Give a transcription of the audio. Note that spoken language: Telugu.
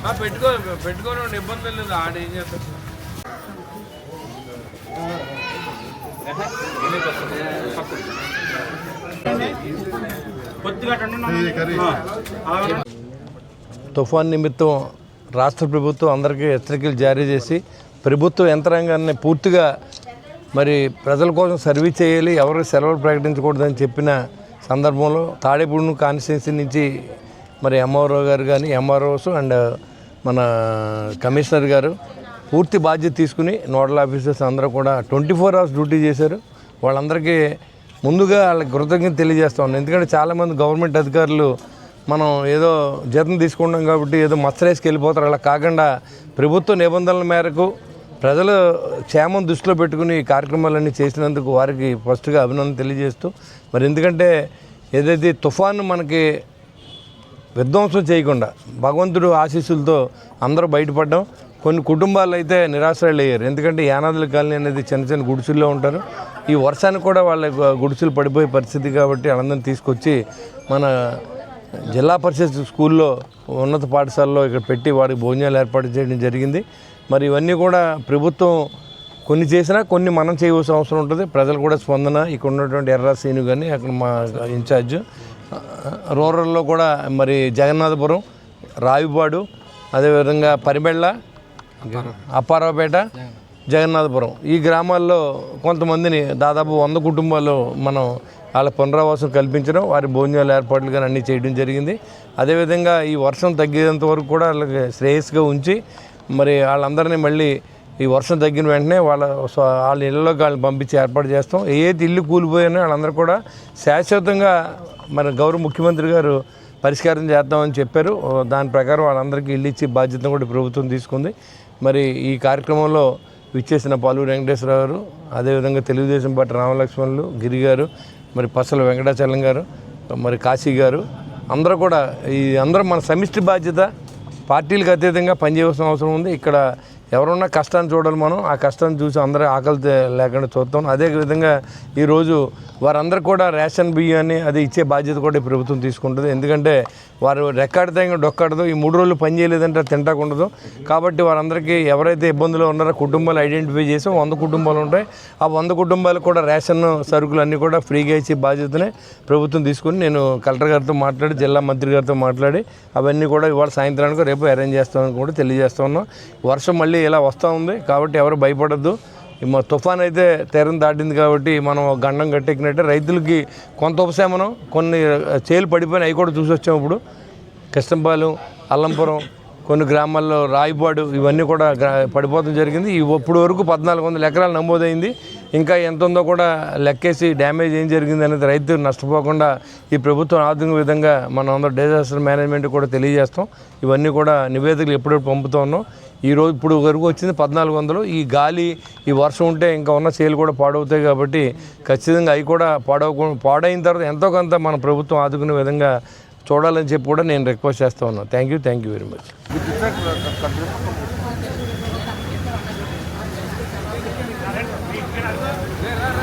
ఆ, పెట్టుకో పెట్టుకోని ఇబ్బంది లేదు. ఆడ ఏం చేస్తాడు? తుఫాన్ నిమిత్తం రాష్ట్ర ప్రభుత్వం అందరికీ హెచ్చరికలు జారీ చేసి ప్రభుత్వ యంత్రాంగాన్ని పూర్తిగా మరి ప్రజల కోసం సర్వీస్ చేయాలి ఎవరు సెలవులు ప్రకటించకూడదని చెప్పిన సందర్భంలో తాడేపూడి కాన్స్టిట్యున్సీ నుంచి మరి ఎంఆర్ఓ గారు కానీ ఎంఆర్ఓస్ అండ్ మన కమిషనర్ గారు పూర్తి బాధ్యత తీసుకుని నోడల్ ఆఫీసర్స్ అందరూ కూడా ట్వంటీ ఫోర్ అవర్స్ డ్యూటీ చేశారు. వాళ్ళందరికీ ముందుగా వాళ్ళకి కృతజ్ఞత తెలియజేస్తా ఉన్నాను. ఎందుకంటే చాలామంది గవర్నమెంట్ అధికారులు మనం ఏదో జీతం తీసుకుంటాం కాబట్టి ఏదో మత్సరేసుకు వెళ్ళిపోతారు. అలా కాకుండా ప్రభుత్వ నిబంధనల మేరకు ప్రజల క్షేమం దృష్టిలో పెట్టుకుని ఈ కార్యక్రమాలన్నీ చేసినందుకు వారికి ఫస్ట్గా అభినందన తెలియజేస్తూ మరి ఎందుకంటే ఏదైతే తుఫాను మనకి విధ్వంసం చేయకుండా భగవంతుడు ఆశీస్సులతో అందరూ బయటపడడం. కొన్ని కుటుంబాలు అయితే నిరాశ్రయాలు అయ్యారు ఎందుకంటే యానాదుల కాలనీ అనేది చిన్న చిన్న గుడిసెల్లో ఉంటారు. ఈ వర్షానికి కూడా వాళ్ళ గుడిసెలు పడిపోయే పరిస్థితి కాబట్టి ఆనందం తీసుకొచ్చి మన జిల్లా పరిషత్ స్కూల్లో ఉన్నత పాఠశాలలో ఇక్కడ పెట్టి వాడికి భోజనాలు ఏర్పాటు చేయడం జరిగింది. మరి ఇవన్నీ కూడా ప్రభుత్వం కొన్ని చేసినా కొన్ని మనం చేయవలసిన అవసరం ఉంటుంది. ప్రజలు కూడా స్పందన ఇక్కడ ఉన్నటువంటి ఎర్ర సీను కానీ అక్కడ మా ఇన్ఛార్జ్ రూరల్లో కూడా మరి జగన్నాథపురం రావిపాడు అదేవిధంగా పరిబెళ్ళ అప్పారావుపేట జగన్నాథపురం. ఈ గ్రామాల్లో కొంతమందిని దాదాపు వంద కుటుంబాలు మనం వాళ్ళ పునరావాసం కల్పించడం వారి భోజనాలు ఏర్పాట్లు కానీ అన్నీ చేయడం జరిగింది. అదేవిధంగా ఈ వర్షం తగ్గేంత వరకు కూడా వాళ్ళకి శ్రేయస్గా ఉంచి మరి వాళ్ళందరినీ మళ్ళీ ఈ వర్షం తగ్గిన వెంటనే వాళ్ళ వాళ్ళ ఇళ్ళలోకి వాళ్ళని పంపించి ఏర్పాటు చేస్తాం. ఏది ఇల్లు కూలిపోయినా వాళ్ళందరూ కూడా శాశ్వతంగా మన గౌరవ ముఖ్యమంత్రి గారు పరిష్కారం చేద్దామని చెప్పారు. దాని ప్రకారం వాళ్ళందరికీ ఇల్లు ఇచ్చి బాధ్యతను కూడా ప్రభుత్వం తీసుకుంది. మరి ఈ కార్యక్రమంలో విచ్చేసిన పాలూరు వెంకటేశ్వరరావు గారు అదేవిధంగా తెలుగుదేశం పార్టీ రామలక్ష్మణులు గిరి గారు మరి పసల వెంకటాచలం గారు మరి కాశీ గారు అందరూ కూడా ఈ అందరూ మన సమిష్టి బాధ్యత పార్టీలకు అతీతంగా పనిచేయాల్సిన అవసరం ఉంది. ఇక్కడ ఎవరున్నా కష్టాన్ని చూడాలి మనం. ఆ కష్టాన్ని చూసి అందరూ ఆకలి లేకుండా చూస్తాం అదే విధంగా ఈరోజు వారందరూ కూడా రేషన్ బియ్యాన్ని అది ఇచ్చే బాధ్యత కూడా ఈ ప్రభుత్వం తీసుకుంటుంది. ఎందుకంటే వారు రెక్కాడితే ఇంకా డొక్కాడదు. ఈ మూడు రోజులు పని చేయలేదంటే తింటాకుండదు కాబట్టి వారందరికీ ఎవరైతే ఇబ్బందులు ఉన్నారో కుటుంబాలు ఐడెంటిఫై చేసి వంద కుటుంబాలు ఉంటాయి. ఆ వంద కుటుంబాలకు కూడా రేషన్ సరుకులు అన్నీ కూడా ఫ్రీగా ఇచ్చే బాధ్యతనే ప్రభుత్వం తీసుకుని నేను కలెక్టర్ గారితో మాట్లాడి జిల్లా మంత్రి గారితో మాట్లాడి అవన్నీ కూడా ఇవాళ సాయంత్రానికి రేపు అరేంజ్ చేస్తామని కూడా తెలియజేస్తా ఉన్నాం. వర్షం మళ్ళీ ఇలా వస్తూ ఉంది కాబట్టి ఎవరు భయపడద్దు. మా తుఫాన్ అయితే తీరం దాటింది కాబట్టి మనం గండం కట్టెక్కినట్టే రైతులకి కొంత ఉపశమనం కొన్ని చేలు పడిపోయిన అవి కూడా చూసి వచ్చాం ఇప్పుడు. కృష్ణపాలెం అల్లంపురం కొన్ని గ్రామాల్లో రాయిపాడు ఇవన్నీ కూడా పడిపోవడం జరిగింది. ఇప్పుడు వరకు పద్నాలుగు వందల ఎకరాలు నమోదైంది. ఇంకా ఎంత ఉందో కూడా లెక్కేసి డ్యామేజ్ ఏం జరిగింది అనేది రైతు నష్టపోకుండా ఈ ప్రభుత్వం ఆర్థిక విధంగా మనం అందరూ డిజాస్టర్ మేనేజ్మెంట్ కూడా తెలియజేస్తాం. ఇవన్నీ కూడా నివేదికలు ఎప్పుడెప్పుడు పంపుతూ ఉన్నాం. ఈ రోజు ఇప్పుడు వరకు వచ్చింది పద్నాలుగు వందలు. ఈ గాలి ఈ వర్షం ఉంటే ఇంకా ఉన్న చేలు కూడా పాడవుతాయి కాబట్టి ఖచ్చితంగా అవి కూడా పాడవ పాడైన తర్వాత ఎంతో కొంత మన ప్రభుత్వం ఆదుకునే విధంగా చూడాలని చెప్పి కూడా నేను రిక్వెస్ట్ చేస్తా ఉన్నాను thank you thank you very much. ¿verdad?